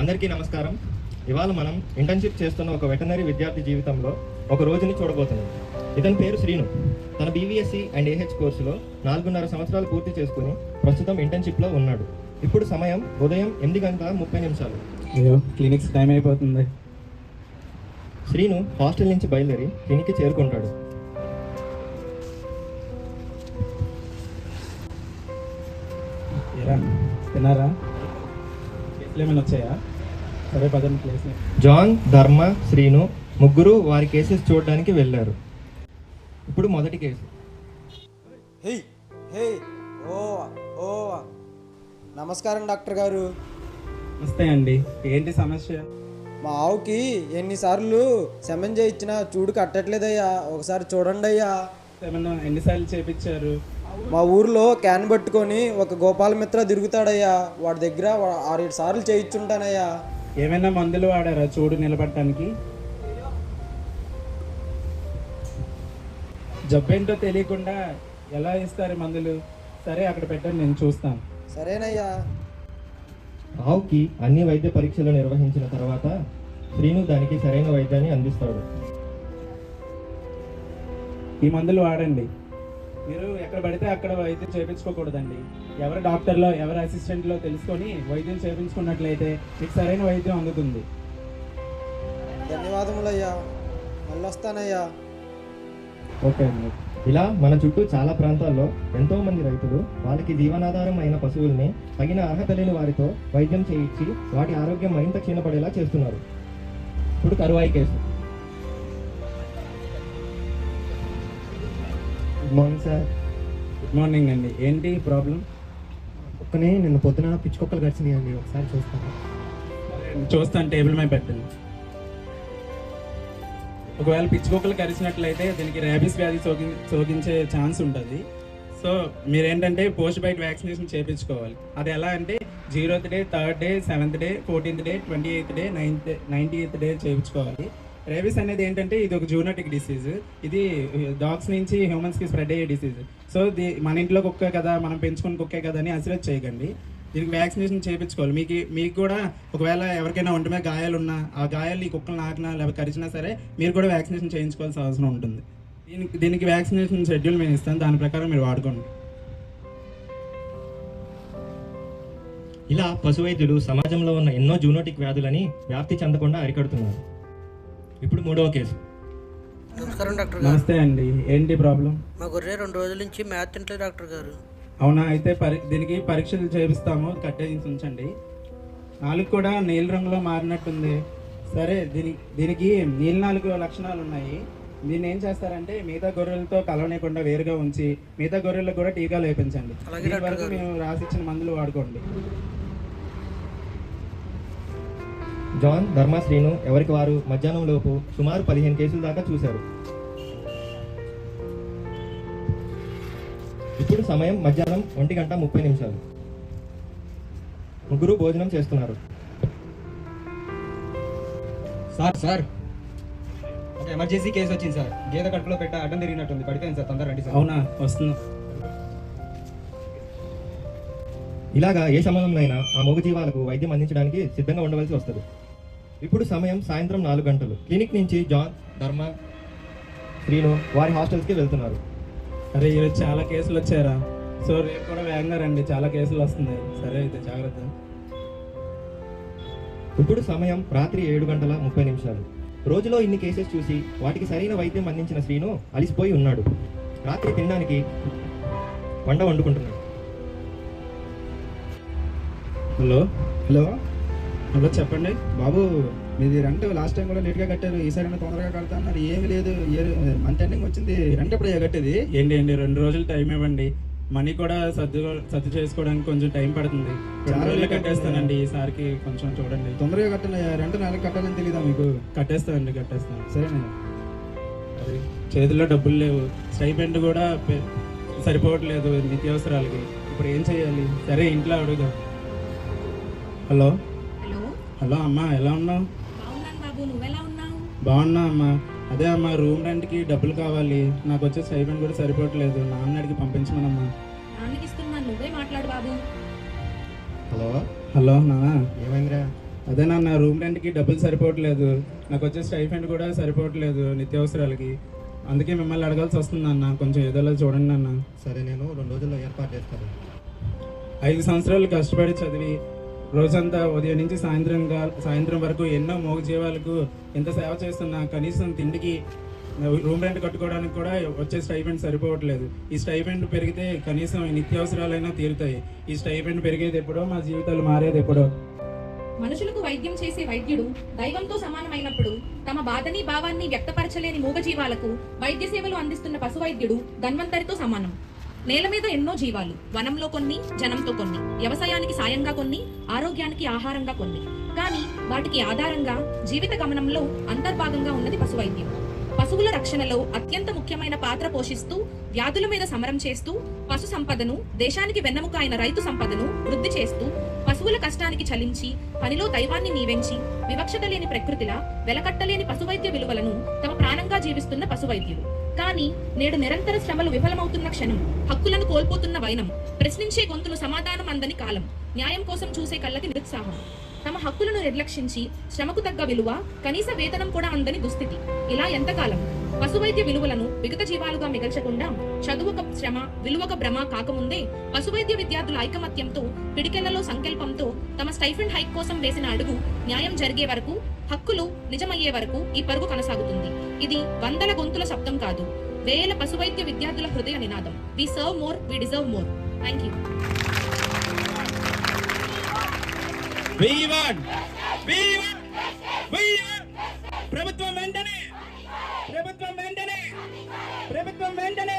అందరికీ నమస్కారం. ఇవాళ మనం ఇంటర్న్షిప్ చేస్తున్న ఒక వెటనరీ విద్యార్థి జీవితంలో ఒక రోజుని చూడబోతున్నాం. ఇతని పేరు శ్రీను. తన బీవీఎస్సీ అండ్ ఏహెచ్ కోర్సులో నాలుగున్నర సంవత్సరాలు పూర్తి చేసుకుని ప్రస్తుతం ఇంటర్న్షిప్లో ఉన్నాడు. ఇప్పుడు సమయం ఉదయం ఎనిమిది గంటల ముప్పై నిమిషాలు. అయ్యో క్లినిక్స్ టైం అయిపోతుంది. శ్రీను హాస్టల్ నుంచి బయలుదేరి క్లినిక్కి చేరుకుంటాడు. తిన్నారా? ఏమైనా వచ్చాయా? సరే పదండి ప్లేస్ జాన్ ధర్మ శ్రీను ముగ్గురు వారి కేసెస్ చూడడానికి వెళ్ళారు. ఇప్పుడు మొదటి కేసు. హే హే ఓ ఓ. నమస్కారం డాక్టర్ గారు. నమస్తే అండి. ఏంటి సమస్య? మా ఆవుకి ఎన్నిసార్లు సెమెన్ చేయించినా చూడు కట్టట్లేదయ్యా. ఒకసారి చూడండి అయ్యా ఏమన్నా ఎన్నిసార్లు చేపించారు? మా ఊర్లో క్యాన్ పట్టుకొని ఒక గోపాల మిత్ర తిరుగుతాడయ్యా. వాడి దగ్గర ఆరేడు సార్లు చేయించుంటానయ్యా. ఏమైనా మందులు వాడారా చూడు నిలబడటానికి? జబ్బేంటో తెలియకుండా ఎలా ఇస్తారు మందులు? సరే అక్కడ పెట్టండి నేను చూస్తాను. సరేనయ్యా. ఆవుకి అన్ని వైద్య పరీక్షలు నిర్వహించిన తర్వాత శ్రీను దానికి సరైన వైద్యాన్ని అందిస్తాడు. ఈ మందులు వాడండి. మీరు ఎక్కడ పడితే అక్కడ వైద్యం చేయించుకోకూడదండి. ఎవరు డాక్టర్లో ఎవరు అసిస్టెంట్లో తెలుసుకొని వైద్యం చేయించుకున్నట్లయితే మీకు సరైన వైద్యం అందుతుంది. ధన్యవాదములయ్యా. మళ్ళీ వస్తానయ్యా ఓకే అండి. ఇలా మన చుట్టూ చాలా ప్రాంతాల్లో ఎంతో మంది రైతులు వాళ్ళకి జీవనాధారం అయిన పశువుల్ని తగిన అర్హత లేని వారితో వైద్యం చేయించి వాటి ఆరోగ్యం మరింత క్షీణపడేలా చేస్తున్నారు. ఇప్పుడు కరువాయి case. Good morning sir good morning అండి. ఏంటి ప్రాబ్లం ఒక్కనే నిన్న పొద్దున పిచ్చుకొక్కలు గడిచినాయండి ఒకసారి చూస్తాను. చూస్తాను టేబుల్ మీద పెట్టండి. ఒకవేళ పిచ్చుకోకలు కరిచినట్లయితే దీనికి ర్యాబీస్ వ్యాధి సోకి సోకించే ఛాన్స్ ఉంటుంది. సో మీరేంటంటే పోస్ట్ బైట్ వ్యాక్సినేషన్ చేయించుకోవాలి అది ఎలా అంటే zeroth day third day seventh day fourteenth day twenty eighth day ninth ninety eighth day చేయించుకోవాలి రేబీస్ అనేది ఏంటంటే ఇది ఒక జూనటిక్ డిసీజ్. ఇది డాగ్స్ నుంచి హ్యూమన్స్కి స్ప్రెడ్ అయ్యే డిసీజ్. సో ది మన ఇంట్లో కుక్కే కదా మనం పెంచుకున్న కుక్కే కదా అని అసిరేట్ చేయకండి. దీనికి వ్యాక్సినేషన్ చేయించుకోవాలి మీకు మీకు కూడా ఒకవేళ ఎవరికైనా ఒంటి మీద గాయాలు ఉన్నా ఆ గాయాలు ఈ కుక్కలు నాకినా లేకపోతే కరిచినా సరే మీరు కూడా వ్యాక్సినేషన్ చేయించుకోవాల్సిన అవసరం ఉంటుంది. దీనికి దీనికి వ్యాక్సినేషన్ షెడ్యూల్ మేము ఇస్తాను దాని ప్రకారం మీరు వాడుకోండి. ఇలా పశువైద్యులు సమాజంలో ఉన్న ఎన్నో జూనోటిక్ వ్యాధులని వ్యాప్తి చెందకుండా అరికడుతున్నారు. ఇప్పుడు మూడవ కేసు. నమస్కారం డాక్టర్ గారు. నమస్తే అండి. ఏంటి ప్రాబ్లం? మా గొర్రె రెండు రోజుల నుంచి మ్యాథ్ తింటలేదు డాక్టర్ గారు. అవునా? అయితే పరి దీనికి పరీక్షలు చేపిస్తాము కట్టేసి ఉంచండి. నాలుగు కూడా నీల రంగులో మారినట్టుంది. సరే దీని దీనికి నీల నాలుగు లక్షణాలు ఉన్నాయి. దీన్ని ఏం చేస్తారంటే మిగతా గొర్రెలతో కలవనీయకుండా వేరుగా ఉంచి మిగతా గొర్రెలకు కూడా టీకాలు అలాగే డాక్టర్ వరకు. మేము రాసిచ్చిన మందులు వాడుకోండి. జాన్ ధర్మ శ్రీను ఎవరికి వారు? మధ్యాహ్నం లోపు సుమారు పదిహేను కేసుల దాకా చూశారు. ఇప్పుడు సమయం మధ్యాహ్నం ఒంటి గంట ముప్పై నిమిషాలు. ముగ్గురు భోజనం చేస్తున్నారు. Sir sir. ఒక ఎమర్జెన్సీ కేసు వచ్చింది సార్. గేదె కడుపులో పెట్ట అడ్డం తిరిగినట్టుంది. పడిపోయింది సార్. తొందర రండి సార్. అవునా? వస్తున్నా. ఇలాగా ఏ సమయంలోనైనా ఆ మూగ జీవాలకు వైద్యం అందించడానికి సిద్ధంగా ఉండవలసి వస్తుంది. ఇప్పుడు సమయం సాయంత్రం నాలుగు గంటలు. క్లినిక్ నుంచి జాన్ ధర్మ శ్రీను వారి హాస్టల్స్కి వెళ్తున్నారు. అరే ఈరోజు చాలా కేసులు వచ్చారా సో రేపు కూడా వేగంగా రండి. చాలా కేసులు వస్తున్నాయి. సరే అయితే జాగ్రత్త. ఇప్పుడు సమయం రాత్రి ఏడు గంటల ముప్పై నిమిషాలు. రోజులో ఇన్ని కేసెస్ చూసి వాటికి సరైన వైద్యం అందించిన శ్రీను అలిసిపోయి ఉన్నాడు. రాత్రి తినడానికి వంట వండుకుంటున్నాడు. హలో. హలో. హలో చెప్పండి. బాబు మీది రెంట్ లాస్ట్ టైం కూడా లేట్గా కట్టారు. ఈసారి తొందరగా కడతా అన్నారు. ఏమీ లేదు. మంత్ ఎండింగ్ వచ్చింది. రెంట్ ఎప్పుడు కట్టేది? ఏంటి ఏంటి? రెండు రోజులు టైం ఇవ్వండి. మనీ కూడా సర్దు సర్దు చేసుకోవడానికి కొంచెం టైం పడుతుంది. రెండు రోజులు కట్టేస్తానండి. ఈసారికి కొంచెం చూడండి. తొందరగా కట్టండి. రెంట్ నెలకు కట్టాలని తెలీదా మీకు? కట్టేస్తానండి కట్టేస్తాను. సరేనండి. అది చేతిలో డబ్బులు లేవు. స్టైపెండ్ కూడా సరిపోవట్లేదు నిత్యావసరాలకి. ఇప్పుడు ఏం చేయాలి? సరే ఇంట్లో అడుగుదాం. హలో. హలో. హలో అమ్మా ఎలా ఉన్నావు? బాగున్నాను బాబు నువ్వెలా ఉన్నావు? బాగున్నా అమ్మా. అదే అమ్మా రూమ్ రెంట్కి డబ్బులు కావాలి. నాకు వచ్చే స్టైపెండ్ కూడా సరిపోవట్లేదు. నాన్న అడిగి పంపించమనమ్మా. నాన్నకి ఇస్తున్నాను నువ్వే మాట్లాడు బాబు. హలో. హలో నాన్న ఏమైందిరా? అదే నా రూమ్ రెంట్కి డబ్బులు సరిపోవట్లేదు. నాకు వచ్చే స్టైఫెండ్ కూడా సరిపోవట్లేదు నిత్యావసరాలకి. అందుకే మిమ్మల్ని అడగాల్సి వస్తుంది అన్న కొంచెం ఏదోలా చూడండి అన్న సరే నేను రెండు రోజుల్లో ఏర్పాటు చేస్తాను. ఐదు సంవత్సరాలు కష్టపడి చదివి రోజంతా ఉదయం నుంచి సాయంత్రం సాయంత్రం వరకు ఎన్నో మోగజీవాలకు ఎంత సేవ చేస్తున్నా కనీసం తిండికి రూమ్ రెంట్ కట్టుకోవడానికి కూడా వచ్చే స్టైఫెండ్ సరిపోవట్లేదు. ఈ స్టైఫెండ్ పెరిగితే కనీసం నిత్యావసరాలైనా తీరుతాయి. ఈ స్టైఫెండ్ పెరిగేది ఎప్పుడో మా జీవితాలు మారేది ఎప్పుడో. మనుషులకు వైద్యం చేసే వైద్యుడు దైవంతో సమానమైనప్పుడు తమ బాధని భావాన్ని వ్యక్తపరచలేని మూగజీవాలకు వైద్య సేవలు అందిస్తున్న పశు వైద్యుడు ధన్వంతరితో సమానం. నేల మీద ఎన్నో జీవాలు వనంలో కొన్ని జనంతో కొన్ని వ్యవసాయానికి సాయంగా కొన్ని ఆరోగ్యానికి ఆహారంగా కొన్ని. కానీ వాటికి ఆధారంగా జీవిత గమనంలో అంతర్భాగంగా ఉన్నది పశు వైద్యం పశువుల రక్షణలో అత్యంత ముఖ్యమైన పాత్ర పోషిస్తూ వ్యాధుల మీద సమరం చేస్తూ పశు సంపదను దేశానికి వెన్నెముక అయిన రైతు సంపదను వృద్ధి చేస్తూ పశువుల కష్టానికి చలించి పనిలో దైవాన్ని నీవెంచి వివక్షత లేని ప్రకృతిలా వెలకట్టలేని పశువైద్య విలువలను తమ ప్రాణంగా జీవిస్తున్న పశువైద్యులు. కానీ నేడు నిరంతర శ్రమలు విఫలమవుతున్న క్షణం హక్కులను కోల్పోతున్న వైనం ప్రశ్నించే గొంతులు సమాధానం అందని కాలం న్యాయం కోసం చూసే కళ్ళకి నిరుత్సాహం. తమ హక్కులను నిర్లక్షించి శ్రమకు తగ్గ విలువ కనీస వేతనం కూడా అందని దుస్థితి. ఇలా ఎంతకాలం? పశువైద్య విలువలను విగత జీవాలుగా మిగల్చకుండా చదువుక శ్రమ విలువక భ్రమ కాకముందే పశువైద్య విద్యార్థుల ఐకమత్యంతో పిడికెళ్ళలో సంకల్పంతో తమ స్టైఫండ్ హైక్ కోసం వేసిన అడుగు న్యాయం జరిగే వరకు హక్కులు నిజమయ్యే వరకు ఈ పరుగు కొనసాగుతుంది ఇది వందల గొంతుల శబ్దం కాదు వేల పశువైద్య విద్యార్థుల హృదయ నినాదం we serve more we deserve more thank you We want! We want! We want! ప్రభుత్వం వెంటనే ప్రభుత్వం వెంటనే